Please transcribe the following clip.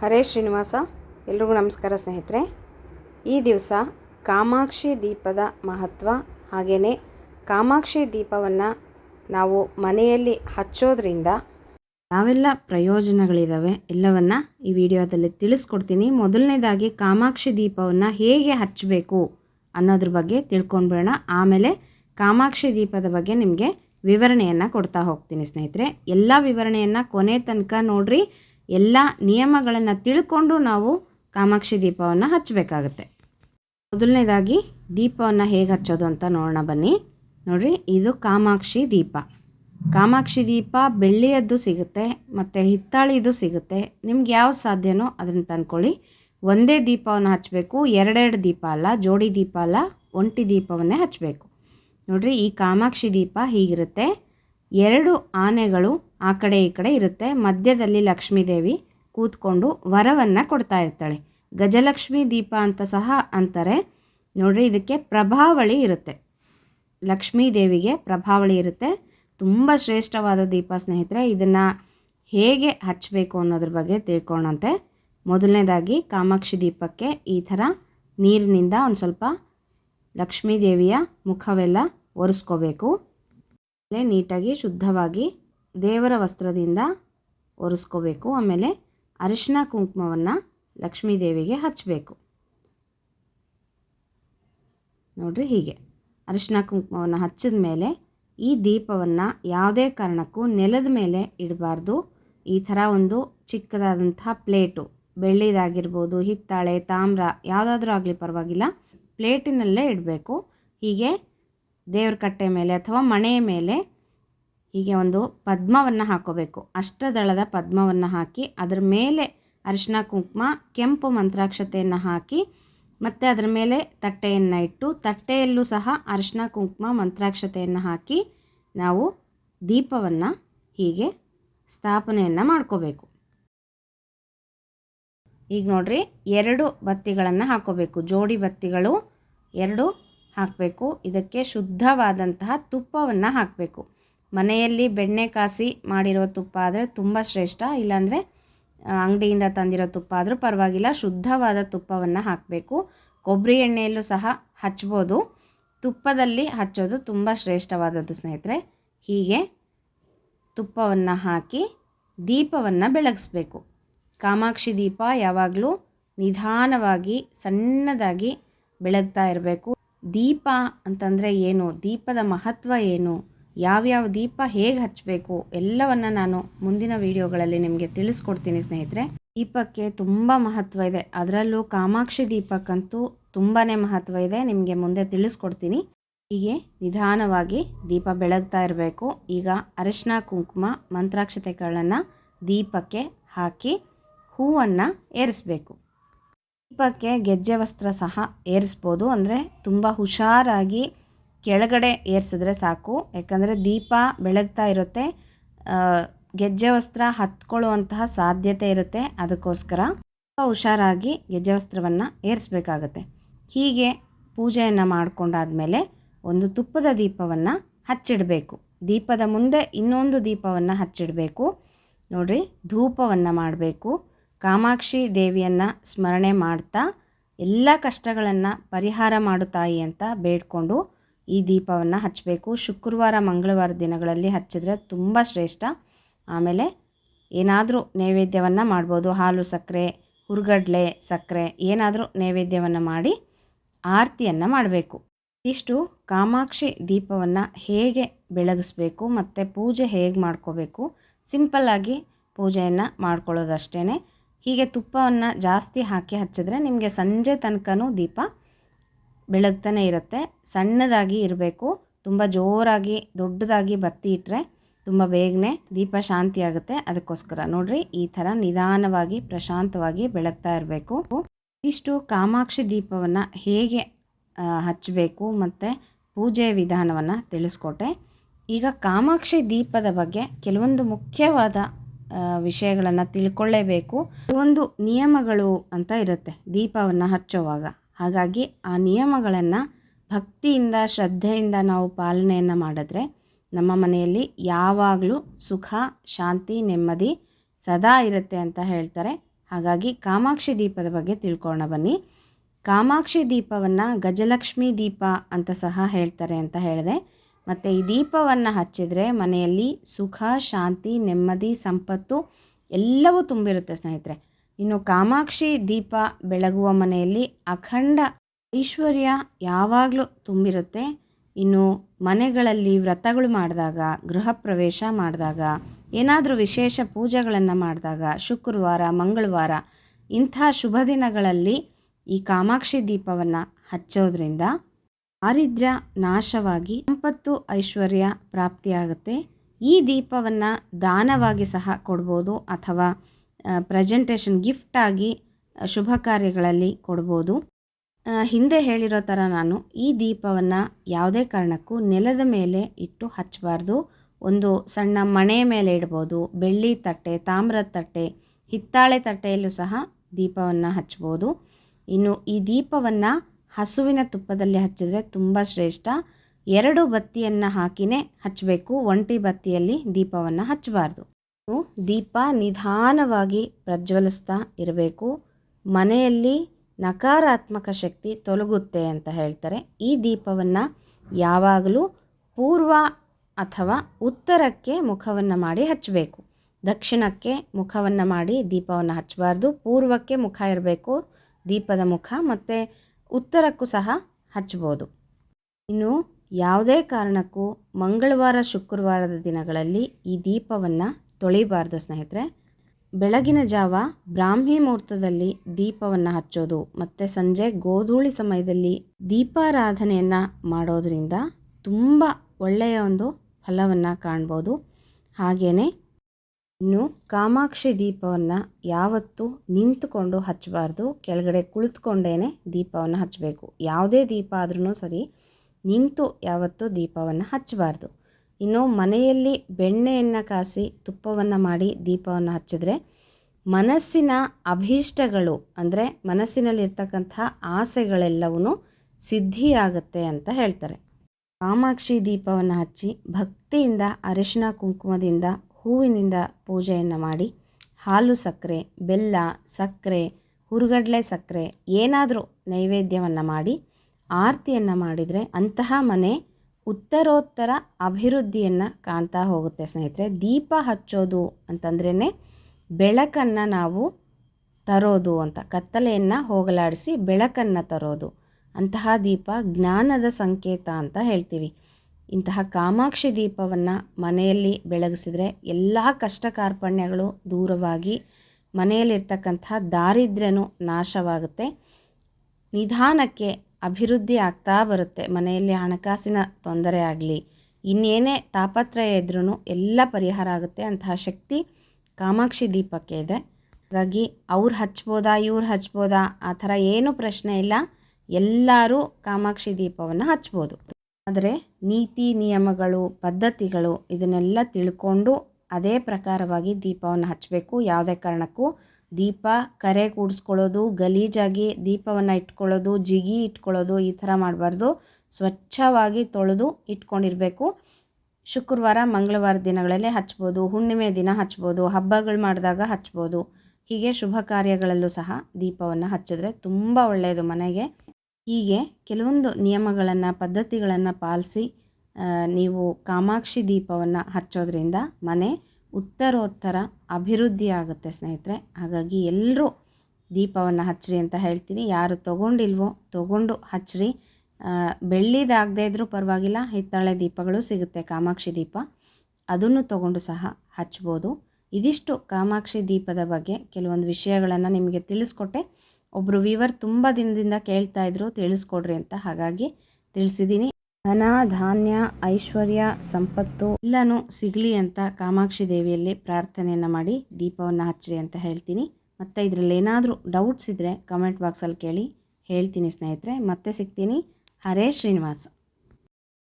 ಹರೇ ಶ್ರೀನಿವಾಸ, ಎಲ್ರಿಗೂ ನಮಸ್ಕಾರ ಸ್ನೇಹಿತರೆ. ಈ ದಿವಸ ಕಾಮಾಕ್ಷಿ ದೀಪದ ಮಹತ್ವ ಹಾಗೆಯೇ ಕಾಮಾಕ್ಷಿ ದೀಪವನ್ನು ನಾವು ಮನೆಯಲ್ಲಿ ಹಚ್ಚೋದ್ರಿಂದ ಯಾವೆಲ್ಲ ಪ್ರಯೋಜನಗಳಿದ್ದಾವೆ ಎಲ್ಲವನ್ನು ಈ ವಿಡಿಯೋದಲ್ಲಿ ತಿಳಿಸ್ಕೊಡ್ತೀನಿ. ಮೊದಲನೇದಾಗಿ ಕಾಮಾಕ್ಷಿ ದೀಪವನ್ನು ಹೇಗೆ ಹಚ್ಚಬೇಕು ಅನ್ನೋದ್ರ ಬಗ್ಗೆ ತಿಳ್ಕೊಂಡ್ಬೇಡ ಆಮೇಲೆ ಕಾಮಾಕ್ಷಿ ದೀಪದ ಬಗ್ಗೆ ನಿಮಗೆ ವಿವರಣೆಯನ್ನು ಕೊಡ್ತಾ ಹೋಗ್ತೀನಿ ಸ್ನೇಹಿತರೆ. ಎಲ್ಲ ವಿವರಣೆಯನ್ನು ಕೊನೆ ತನಕ ನೋಡ್ರಿ. ಎಲ್ಲ ನಿಯಮಗಳನ್ನು ತಿಳ್ಕೊಂಡು ನಾವು ಕಾಮಾಕ್ಷಿ ದೀಪವನ್ನು ಹಚ್ಚಬೇಕಾಗತ್ತೆ. ಮೊದಲನೇದಾಗಿ ದೀಪವನ್ನು ಹೇಗೆ ಹಚ್ಚೋದು ಅಂತ ನೋಡೋಣ ಬನ್ನಿ. ನೋಡಿರಿ, ಇದು ಕಾಮಾಕ್ಷಿ ದೀಪ. ಕಾಮಾಕ್ಷಿ ದೀಪ ಬೆಳ್ಳಿಯದ್ದು ಸಿಗುತ್ತೆ, ಮತ್ತು ಹಿತ್ತಾಳಿದು ಸಿಗುತ್ತೆ. ನಿಮ್ಗೆ ಯಾವ ಸಾಧ್ಯನೋ ಅದನ್ನು ತಂದ್ಕೊಳ್ಳಿ. ಒಂದೇ ದೀಪವನ್ನು ಹಚ್ಚಬೇಕು, ಎರಡೆರಡು ದೀಪ ಅಲ್ಲ, ಜೋಡಿ ದೀಪ ಅಲ್ಲ, ಒಂಟಿ ದೀಪವನ್ನೇ ಹಚ್ಚಬೇಕು. ನೋಡಿರಿ, ಈ ಕಾಮಾಕ್ಷಿ ದೀಪ ಹೀಗಿರುತ್ತೆ. ಎರಡು ಆನೆಗಳು ಆ ಕಡೆ ಈ ಕಡೆ ಇರುತ್ತೆ. ಮಧ್ಯದಲ್ಲಿ ಲಕ್ಷ್ಮೀದೇವಿ ಕೂತ್ಕೊಂಡು ವರವನ್ನು ಕೊಡ್ತಾ ಇರ್ತಾಳೆ. ಗಜಲಕ್ಷ್ಮಿ ದೀಪ ಅಂತ ಸಹ ಅಂತಾರೆ. ನೋಡ್ರಿ, ಇದಕ್ಕೆ ಪ್ರಭಾವಳಿ ಇರುತ್ತೆ. ಲಕ್ಷ್ಮೀ ದೇವಿಗೆ ಪ್ರಭಾವಳಿ ಇರುತ್ತೆ. ತುಂಬ ಶ್ರೇಷ್ಠವಾದ ದೀಪ ಸ್ನೇಹಿತರೆ, ಇದನ್ನು ಹೇಗೆ ಹಚ್ಚಬೇಕು ಅನ್ನೋದ್ರ ಬಗ್ಗೆ ತಿಳ್ಕೊಳಂತೆ ಮೊದಲನೇದಾಗಿ ಕಾಮಾಕ್ಷಿ ದೀಪಕ್ಕೆ ಈ ಥರ ನೀರಿನಿಂದ ಒಂದು ಸ್ವಲ್ಪ ಲಕ್ಷ್ಮೀ ದೇವಿಯ ಮುಖವೆಲ್ಲ ಒರೆಸ್ಕೋಬೇಕು. ನೀಟಾಗಿ ಶುದ್ಧವಾಗಿ ದೇವರ ವಸ್ತ್ರದಿಂದ ಒರೆಸ್ಕೋಬೇಕು. ಆಮೇಲೆ ಅರಿಶಿನ ಕುಂಕುಮವನ್ನು ಲಕ್ಷ್ಮೀ ದೇವಿಗೆ ಹಚ್ಚಬೇಕು ನೋಡ್ರಿ ಹೀಗೆ. ಅರಿಶಿನ ಕುಂಕುಮವನ್ನು ಹಚ್ಚಿದ ಮೇಲೆ ಈ ದೀಪವನ್ನು ಯಾವುದೇ ಕಾರಣಕ್ಕೂ ನೆಲದ ಮೇಲೆ ಇಡಬಾರ್ದು. ಈ ಥರ ಒಂದು ಚಿಕ್ಕದಾದಂಥ ಪ್ಲೇಟು, ಬೆಳ್ಳಿದಾಗಿರ್ಬೋದು, ಹಿತ್ತಾಳೆ, ತಾಮ್ರ ಯಾವುದಾದ್ರೂ ಆಗಲಿ ಪರವಾಗಿಲ್ಲ, ಪ್ಲೇಟಿನಲ್ಲೇ ಇಡಬೇಕು. ಹೀಗೆ ದೇವ್ರ ಕಟ್ಟೆ ಮೇಲೆ ಅಥವಾ ಮನೆಯ ಮೇಲೆ ಹೀಗೆ ಒಂದು ಪದ್ಮವನ್ನು ಹಾಕೋಬೇಕು. ಅಷ್ಟದಳದ ಪದ್ಮವನ್ನು ಹಾಕಿ ಅದರ ಮೇಲೆ ಅರಿಶಿನ ಕುಂಕುಮ, ಕೆಂಪು ಮಂತ್ರಾಕ್ಷತೆಯನ್ನು ಹಾಕಿ ಮತ್ತು ಅದರ ಮೇಲೆ ತಟ್ಟೆಯನ್ನು ಇಟ್ಟು ತಟ್ಟೆಯಲ್ಲೂ ಸಹ ಅರಿಶಿನ ಕುಂಕುಮ, ಮಂತ್ರಾಕ್ಷತೆಯನ್ನು ಹಾಕಿ ನಾವು ದೀಪವನ್ನು ಹೀಗೆ ಸ್ಥಾಪನೆಯನ್ನು ಮಾಡ್ಕೋಬೇಕು. ಈಗ ನೋಡ್ರಿ, ಎರಡು ಬತ್ತಿಗಳನ್ನು ಹಾಕೋಬೇಕು. ಜೋಡಿ ಬತ್ತಿಗಳು ಎರಡು ಹಾಕಬೇಕು. ಇದಕ್ಕೆ ಶುದ್ಧವಾದಂತಹ ತುಪ್ಪವನ್ನು ಹಾಕಬೇಕು. ಮನೆಯಲ್ಲಿ ಬೆಣ್ಣೆ ಕಾಸಿ ಮಾಡಿರೋ ತುಪ್ಪ ಆದರೆ ತುಂಬ ಶ್ರೇಷ್ಠ. ಇಲ್ಲಾಂದರೆ ಅಂಗಡಿಯಿಂದ ತಂದಿರೋ ತುಪ್ಪ ಆದರೂ ಪರವಾಗಿಲ್ಲ. ಶುದ್ಧವಾದ ತುಪ್ಪವನ್ನು ಹಾಕಬೇಕು. ಕೊಬ್ಬರಿ ಎಣ್ಣೆಯಲ್ಲೂ ಸಹ ಹಚ್ಬೋದು. ತುಪ್ಪದಲ್ಲಿ ಹಚ್ಚೋದು ತುಂಬ ಶ್ರೇಷ್ಠವಾದದ್ದು ಸ್ನೇಹಿತರೆ. ಹೀಗೆ ತುಪ್ಪವನ್ನು ಹಾಕಿ ದೀಪವನ್ನು ಬೆಳಗಿಸ್ಬೇಕು. ಕಾಮಾಕ್ಷಿ ದೀಪ ಯಾವಾಗಲೂ ನಿಧಾನವಾಗಿ, ಸಣ್ಣದಾಗಿ ಬೆಳಗ್ತಾ ಇರಬೇಕು. ದೀಪ ಅಂತಂದರೆ ಏನು? ದೀಪದ ಮಹತ್ವ ಏನು? ಯಾವ್ಯಾವ ದೀಪ ಹೇಗೆ ಹಚ್ಚಬೇಕು ಎಲ್ಲವನ್ನು ನಾನು ಮುಂದಿನ ವಿಡಿಯೋಗಳಲ್ಲಿ ನಿಮಗೆ ತಿಳಿಸ್ಕೊಡ್ತೀನಿ ಸ್ನೇಹಿತರೆ. ದೀಪಕ್ಕೆ ತುಂಬ ಮಹತ್ವ ಇದೆ. ಅದರಲ್ಲೂ ಕಾಮಾಕ್ಷಿ ದೀಪಕ್ಕಂತೂ ತುಂಬಾ ಮಹತ್ವ ಇದೆ. ನಿಮಗೆ ಮುಂದೆ ತಿಳಿಸ್ಕೊಡ್ತೀನಿ. ಹೀಗೆ ನಿಧಾನವಾಗಿ ದೀಪ ಬೆಳಗ್ತಾ ಇರಬೇಕು. ಈಗ ಅರಿಶಿನ, ಕುಂಕುಮ ಮಂತ್ರಾಕ್ಷತೆಗಳನ್ನು ದೀಪಕ್ಕೆ ಹಾಕಿ ಹೂವನ್ನು ಏರಿಸಬೇಕು. ದೀಪಕ್ಕೆ ಗೆಜ್ಜೆ ವಸ್ತ್ರ ಸಹ ಏರಿಸ್ಬೋದು. ಅಂದರೆ ತುಂಬ ಹುಷಾರಾಗಿ ಕೆಳಗಡೆ ಏರ್ಸಿದ್ರೆ ಸಾಕು. ಯಾಕಂದರೆ ದೀಪ ಬೆಳಗ್ತಾ ಇರುತ್ತೆ. ಗೆಜ್ಜೆ ವಸ್ತ್ರ ಹತ್ಕೊಳ್ಳುವಂತಹ ಸಾಧ್ಯತೆ ಇರುತ್ತೆ ಅದಕ್ಕೋಸ್ಕರ. ಹುಷಾರಾಗಿ ಗೆಜ್ಜೆ ವಸ್ತ್ರವನ್ನು ಏರಿಸಬೇಕಾಗತ್ತೆ. ಹೀಗೆ ಪೂಜೆಯನ್ನು ಮಾಡಿಕೊಂಡಾದ್ಮೇಲೆ ಒಂದು ತುಪ್ಪದ ದೀಪವನ್ನು ಹಚ್ಚಿಡಬೇಕು. ದೀಪದ ಮುಂದೆ ಇನ್ನೊಂದು ದೀಪವನ್ನು ಹಚ್ಚಿಡಬೇಕು. ನೋಡಿರಿ, ಧೂಪವನ್ನು ಮಾಡಬೇಕು. ಕಾಮಾಕ್ಷಿ ದೇವಿಯನ್ನು ಸ್ಮರಣೆ ಮಾಡ್ತಾ ಎಲ್ಲ ಕಷ್ಟಗಳನ್ನು ಪರಿಹಾರ ಮಾಡು ತಾಯಿ ಅಂತ ಬೇಡ್ಕೊಂಡು ಈ ದೀಪವನ್ನು ಹಚ್ಚಬೇಕು ಶುಕ್ರವಾರ, ಮಂಗಳವಾರ ದಿನಗಳಲ್ಲಿ ಹಚ್ಚಿದ್ರೆ ತುಂಬ ಶ್ರೇಷ್ಠ. ಆಮೇಲೆ ಏನಾದರೂ ನೈವೇದ್ಯವನ್ನು ಮಾಡ್ಬೋದು. ಹಾಲು ಸಕ್ಕರೆ, ಹುರ್ಗಡ್ಲೆ ಸಕ್ಕರೆ, ಏನಾದರೂ ನೈವೇದ್ಯವನ್ನು ಮಾಡಿ ಆರತಿಯನ್ನು ಮಾಡಬೇಕು. ಇಷ್ಟು ಕಾಮಾಕ್ಷಿ ದೀಪವನ್ನು ಹೇಗೆ ಬೆಳಗಿಸ್ಬೇಕು, ಮತ್ತು ಪೂಜೆ ಹೇಗೆ ಮಾಡ್ಕೋಬೇಕು ಸಿಂಪಲ್ಲಾಗಿ ಪೂಜೆಯನ್ನು ಮಾಡ್ಕೊಳ್ಳೋದಷ್ಟೇ ಹೀಗೆ ತುಪ್ಪವನ್ನು ಜಾಸ್ತಿ ಹಾಕಿ ಹಚ್ಚಿದ್ರೆ ನಿಮಗೆ ಸಂಜೆ ತನಕನೂ ದೀಪ ಬೆಳಗ್ತಾನೆ ಇರುತ್ತೆ. ಸಣ್ಣದಾಗಿ ಇರಬೇಕು. ತುಂಬ ಜೋರಾಗಿ, ದೊಡ್ಡದಾಗಿ ಬತ್ತಿ ಇಟ್ಟರೆ ತುಂಬ ಬೇಗನೆ ದೀಪ ಶಾಂತಿ ಆಗುತ್ತೆ. ಅದಕ್ಕೋಸ್ಕರ ನೋಡ್ರಿ, ಈ ಥರ ನಿಧಾನವಾಗಿ, ಪ್ರಶಾಂತವಾಗಿ ಬೆಳಗ್ತಾ ಇರಬೇಕು. ಇಷ್ಟು ಕಾಮಾಕ್ಷಿ ದೀಪವನ್ನು ಹೇಗೆ ಹಚ್ಚಬೇಕು ಮತ್ತು ಪೂಜೆ ವಿಧಾನವನ್ನು ತಿಳಿಸ್ಕೊಟ್ಟೆ. ಈಗ ಕಾಮಾಕ್ಷಿ ದೀಪದ ಬಗ್ಗೆ ಕೆಲವೊಂದು ಮುಖ್ಯವಾದ ವಿಷಯಗಳನ್ನು ತಿಳ್ಕೊಳ್ಳೇಬೇಕು. ಒಂದು ನಿಯಮಗಳು ಅಂತ ಇರುತ್ತೆ ದೀಪವನ್ನು ಹಚ್ಚೋವಾಗ. ಹಾಗಾಗಿ ಆ ನಿಯಮಗಳನ್ನು ಭಕ್ತಿಯಿಂದ, ಶ್ರದ್ಧೆಯಿಂದ ನಾವು ಪಾಲನೆಯನ್ನು ಮಾಡಿದ್ರೆ ನಮ್ಮ ಮನೆಯಲ್ಲಿ ಯಾವಾಗಲೂ ಸುಖ, ಶಾಂತಿ, ನೆಮ್ಮದಿ ಸದಾ ಇರುತ್ತೆ ಅಂತ ಹೇಳ್ತಾರೆ. ಹಾಗಾಗಿ ಕಾಮಾಕ್ಷಿ ದೀಪದ ಬಗ್ಗೆ ತಿಳ್ಕೊಳ್ಳೋಣ ಬನ್ನಿ. ಕಾಮಾಕ್ಷಿ ದೀಪವನ್ನು ಗಜಲಕ್ಷ್ಮಿ ದೀಪ ಅಂತ ಸಹ ಹೇಳ್ತಾರೆ ಅಂತ ಹೇಳಿದೆ. ಮತ್ತು ಈ ದೀಪವನ್ನು ಹಚ್ಚಿದರೆ ಮನೆಯಲ್ಲಿ ಸುಖ, ಶಾಂತಿ, ನೆಮ್ಮದಿ, ಸಂಪತ್ತು ಎಲ್ಲವೂ ತುಂಬಿರುತ್ತೆ ಸ್ನೇಹಿತರೆ. ಇನ್ನು ಕಾಮಾಕ್ಷಿ ದೀಪ ಬೆಳಗುವ ಮನೆಯಲ್ಲಿ ಅಖಂಡ ಐಶ್ವರ್ಯ ಯಾವಾಗಲೂ ತುಂಬಿರುತ್ತೆ. ಇನ್ನು ಮನೆಗಳಲ್ಲಿ ವ್ರತಗಳು ಮಾಡಿದಾಗ, ಗೃಹ ಪ್ರವೇಶ ಮಾಡಿದಾಗ, ಏನಾದರೂ ವಿಶೇಷ ಪೂಜೆಗಳನ್ನು ಮಾಡಿದಾಗ, ಶುಕ್ರವಾರ, ಮಂಗಳವಾರ, ಇಂಥ ಶುಭ ದಿನಗಳಲ್ಲಿ ಈ ಕಾಮಾಕ್ಷಿ ದೀಪವನ್ನು ಹಚ್ಚೋದ್ರಿಂದ ದಾರಿದ್ರ್ಯ ನಾಶವಾಗಿ ಸಂಪತ್ತು ಐಶ್ವರ್ಯ ಪ್ರಾಪ್ತಿಯಾಗುತ್ತೆ. ಈ ದೀಪವನ್ನು ದಾನವಾಗಿ ಸಹ ಕೊಡ್ಬೋದು ಅಥವಾ ಪ್ರೆಸೆಂಟೇಷನ್ ಗಿಫ್ಟಾಗಿ ಶುಭ ಕಾರ್ಯಗಳಲ್ಲಿ ಕೊಡ್ಬೋದು. ಹಿಂದೆ ಹೇಳಿರೋ ಥರ ನಾನು ಈ ದೀಪವನ್ನು ಯಾವುದೇ ಕಾರಣಕ್ಕೂ ನೆಲದ ಮೇಲೆ ಇಟ್ಟು ಹಚ್ಚಬಾರ್ದು. ಒಂದು ಸಣ್ಣ ಮಣೆ ಮೇಲೆ ಇಡ್ಬೋದು, ಬೆಳ್ಳಿ ತಟ್ಟೆ ತಾಮ್ರದ ತಟ್ಟೆ, ಹಿತ್ತಾಳೆ ತಟ್ಟೆಯಲ್ಲೂ ಸಹ ದೀಪವನ್ನು ಹಚ್ಬೋದು ಇನ್ನು ಈ ದೀಪವನ್ನು ಹಸುವಿನ ತುಪ್ಪದಲ್ಲಿ ಹಚ್ಚಿದ್ರೆ ತುಂಬ ಶ್ರೇಷ್ಠ. ಎರಡು ಬತ್ತಿಯನ್ನು ಹಾಕಿನೇ ಹಚ್ಚಬೇಕು ಒಂಟಿ ಬತ್ತಿಯಲ್ಲಿ ದೀಪವನ್ನು ಹಚ್ಚಬಾರ್ದು. ದೀಪ ನಿಧಾನವಾಗಿ ಪ್ರಜ್ವಲಿಸ್ತಾ ಇರಬೇಕು. ಮನೆಯಲ್ಲಿ ನಕಾರಾತ್ಮಕ ಶಕ್ತಿ ತೊಲಗುತ್ತೆ ಅಂತ ಹೇಳ್ತಾರೆ. ಈ ದೀಪವನ್ನು ಯಾವಾಗಲೂ ಪೂರ್ವ ಅಥವಾ ಉತ್ತರಕ್ಕೆ ಮುಖವನ್ನು ಮಾಡಿ ಹಚ್ಚಬೇಕು. ದಕ್ಷಿಣಕ್ಕೆ ಮುಖವನ್ನು ಮಾಡಿ ದೀಪವನ್ನು ಹಚ್ಚಬಾರ್ದು. ಪೂರ್ವಕ್ಕೆ ಮುಖ ಇರಬೇಕು. ದೀಪದ ಮುಖ ಮತ್ತು ಉತ್ತರಕ್ಕೂ ಸಹ ಹಚ್ಬೋದು ಇನ್ನು ಯಾವುದೇ ಕಾರಣಕ್ಕೂ ಮಂಗಳವಾರ, ಶುಕ್ರವಾರದ ದಿನಗಳಲ್ಲಿ ಈ ದೀಪವನ್ನು ತೊಳಿಬಾರ್ದು ಸ್ನೇಹಿತರೆ. ಬೆಳಗಿನ ಜಾವ ಬ್ರಾಹ್ಮಿ ಮುಹೂರ್ತದಲ್ಲಿ ದೀಪವನ್ನು ಹಚ್ಚೋದು ಮತ್ತು ಸಂಜೆ ಗೋಧೂಳಿ ಸಮಯದಲ್ಲಿ ದೀಪಾರಾಧನೆಯನ್ನು ಮಾಡೋದರಿಂದ ತುಂಬ ಒಳ್ಳೆಯ ಒಂದು ಫಲವನ್ನು ಕಾಣ್ಬೋದು. ಹಾಗೆಯೇ ಇನ್ನು ಕಾಮಾಕ್ಷಿ ದೀಪವನ್ನು ಯಾವತ್ತೂ ನಿಂತುಕೊಂಡು ಹಚ್ಚಬಾರ್ದು. ಕೆಳಗಡೆ ಕುಳಿತುಕೊಂಡೇ ದೀಪವನ್ನು ಹಚ್ಚಬೇಕು. ಯಾವುದೇ ದೀಪ ಆದ್ರೂ ಸರಿ ನಿಂತು ಯಾವತ್ತೂ ದೀಪವನ್ನು ಹಚ್ಚಬಾರ್ದು. ಇನ್ನು ಮನೆಯಲ್ಲಿ ಬೆಣ್ಣೆಯನ್ನು ಕಾಸಿ ತುಪ್ಪವನ್ನು ಮಾಡಿ ದೀಪವನ್ನು ಹಚ್ಚಿದ್ರೆ ಮನಸ್ಸಿನ ಅಭೀಷ್ಟಗಳು ಅಂದರೆ ಮನಸ್ಸಿನಲ್ಲಿರ್ತಕ್ಕಂಥ ಆಸೆಗಳೆಲ್ಲವೂ ಸಿದ್ಧಿಯಾಗುತ್ತೆ ಅಂತ ಹೇಳ್ತಾರೆ. ಕಾಮಾಕ್ಷಿ ದೀಪವನ್ನು ಹಚ್ಚಿ ಭಕ್ತಿಯಿಂದ ಅರಿಶಿನ ಕುಂಕುಮದಿಂದ ಹೂವಿನಿಂದ ಪೂಜೆಯನ್ನು ಮಾಡಿ ಹಾಲು ಸಕ್ಕರೆ, ಬೆಲ್ಲ, ಸಕ್ಕರೆ, ಹುರುಗಡಲೆ ಸಕ್ಕರೆ ಏನಾದರೂ ನೈವೇದ್ಯವನ್ನು ಮಾಡಿ ಆರತಿಯನ್ನು ಮಾಡಿದರೆ ಅಂತಹ ಮನೆ ಉತ್ತರೋತ್ತರ ಅಭಿವೃದ್ಧಿಯನ್ನು ಕಾಣ್ತಾ ಹೋಗುತ್ತೆ ಸ್ನೇಹಿತರೆ. ದೀಪ ಹಚ್ಚೋದು ಅಂತಂದ್ರೇ ಬೆಳಕನ್ನು ನಾವು ತರೋದು ಅಂತ, ಕತ್ತಲೆಯನ್ನು ಹೋಗಲಾಡಿಸಿ ಬೆಳಕನ್ನು ತರೋದು. ಅಂತಹ ದೀಪ ಜ್ಞಾನದ ಸಂಕೇತ ಅಂತ ಹೇಳ್ತೀವಿ. ಇಂತಹ ಕಾಮಾಕ್ಷಿ ದೀಪವನ್ನು ಮನೆಯಲ್ಲಿ ಬೆಳಗಿಸಿದರೆ ಎಲ್ಲ ಕಷ್ಟ ಕಾರ್ಪಣ್ಯಗಳು ದೂರವಾಗಿ ಮನೆಯಲ್ಲಿರ್ತಕ್ಕಂತಹ ದಾರಿದ್ರ್ಯನೂ ನಾಶವಾಗುತ್ತೆ. ನಿಧಾನಕ್ಕೆ ಅಭಿವೃದ್ಧಿ ಆಗ್ತಾ ಬರುತ್ತೆ. ಮನೆಯಲ್ಲಿ ಹಣಕಾಸಿನ ತೊಂದರೆ ಆಗಲಿ, ಇನ್ನೇನೇ ತಾಪತ್ರಯ ಇದ್ರೂ ಎಲ್ಲ ಪರಿಹಾರ ಆಗುತ್ತೆ. ಅಂತಹ ಶಕ್ತಿ ಕಾಮಾಕ್ಷಿ ದೀಪಕ್ಕೆ ಇದೆ. ಹಾಗಾಗಿ ಅವ್ರು ಹಚ್ಬೋದಾ, ಇವ್ರು ಹಚ್ಬೋದಾ, ಆ ಥರ ಏನೂ ಪ್ರಶ್ನೆ ಇಲ್ಲ. ಎಲ್ಲರೂ ಕಾಮಾಕ್ಷಿ ದೀಪವನ್ನು ಹಚ್ಬೋದು. ಆದರೆ ನೀತಿ ನಿಯಮಗಳು, ಪದ್ಧತಿಗಳು ಇದನ್ನೆಲ್ಲ ತಿಳ್ಕೊಂಡು ಅದೇ ಪ್ರಕಾರವಾಗಿ ದೀಪವನ್ನು ಹಚ್ಚಬೇಕು ಯಾವುದೇ ಕಾರಣಕ್ಕೂ ದೀಪ, ಕರೆ ಕೂಡಿಸ್ಕೊಳ್ಳೋದು, ಗಲೀಜಾಗಿ ದೀಪವನ್ನು ಇಟ್ಕೊಳ್ಳೋದು, ಜಿಗಿ ಇಟ್ಕೊಳ್ಳೋದು ಈ ಥರ ಮಾಡಬಾರ್ದು. ಸ್ವಚ್ಛವಾಗಿ ತೊಳೆದು ಇಟ್ಕೊಂಡಿರಬೇಕು. ಶುಕ್ರವಾರ, ಮಂಗಳವಾರ ದಿನಗಳಲ್ಲಿ ಹಚ್ಬೋದು. ಹುಣ್ಣಿಮೆ ದಿನ ಹಚ್ಬೋದು. ಹಬ್ಬಗಳು ಮಾಡಿದಾಗ ಹಚ್ಬೋದು. ಹೀಗೆ ಶುಭ ಕಾರ್ಯಗಳಲ್ಲೂ ಸಹ ದೀಪವನ್ನು ಹಚ್ಚಿದ್ರೆ ತುಂಬ ಒಳ್ಳೆಯದು ಮನೆಗೆ. ಹೀಗೆ ಕೆಲವೊಂದು ನಿಯಮಗಳನ್ನು, ಪದ್ಧತಿಗಳನ್ನು ಪಾಲಿಸಿ ನೀವು ಕಾಮಾಕ್ಷಿ ದೀಪವನ್ನು ಹಚ್ಚೋದ್ರಿಂದ ಮನೆ ಉತ್ತರೋತ್ತರ ಅಭಿವೃದ್ಧಿ ಆಗುತ್ತೆ ಸ್ನೇಹಿತರೆ. ಹಾಗಾಗಿ ಎಲ್ಲರೂ ದೀಪವನ್ನು ಹಚ್ಚಿರಿ ಅಂತ ಹೇಳ್ತೀನಿ. ಯಾರು ತೊಗೊಂಡಿಲ್ವೋ ತೊಗೊಂಡು ಹಚ್ಚಿರಿ ಬೆಳ್ಳಿದಾಗದೇ ಇದ್ದರೂ ಪರವಾಗಿಲ್ಲ, ಹಿತ್ತಾಳೆ ದೀಪಗಳು ಸಿಗುತ್ತೆ ಕಾಮಾಕ್ಷಿ ದೀಪ. ಅದನ್ನು ತಗೊಂಡು ಸಹ ಹಚ್ಬೋದು. ಇದಿಷ್ಟು ಕಾಮಾಕ್ಷಿ ದೀಪದ ಬಗ್ಗೆ ಕೆಲವೊಂದು ವಿಷಯಗಳನ್ನು ನಿಮಗೆ ತಿಳಿಸ್ಕೊಟ್ಟೆ. ಒಬ್ಬರು ವಿವರ್ ತುಂಬ ದಿನದಿಂದ ಕೇಳ್ತಾ ಇದ್ರು, ತಿಳಿಸ್ಕೊಡ್ರಿ ಅಂತ ಹಾಗಾಗಿ ತಿಳಿಸಿದ್ದೀನಿ ಧನ ಧಾನ್ಯ ಐಶ್ವರ್ಯ, ಸಂಪತ್ತು ಎಲ್ಲನೂ ಸಿಗಲಿ ಅಂತ ಕಾಮಾಕ್ಷಿ ದೇವಿಯಲ್ಲಿ ಪ್ರಾರ್ಥನೆಯನ್ನು ಮಾಡಿ ದೀಪವನ್ನು ಹಚ್ಚಿರಿ ಅಂತ ಹೇಳ್ತೀನಿ. ಮತ್ತು ಇದರಲ್ಲಿ ಏನಾದರೂ ಡೌಟ್ಸ್ ಇದ್ದರೆ ಕಮೆಂಟ್ ಬಾಕ್ಸಲ್ಲಿ ಕೇಳಿ ಹೇಳ್ತೀನಿ ಸ್ನೇಹಿತರೆ. ಮತ್ತೆ ಸಿಗ್ತೀನಿ. ಹರೇ ಶ್ರೀನಿವಾಸ.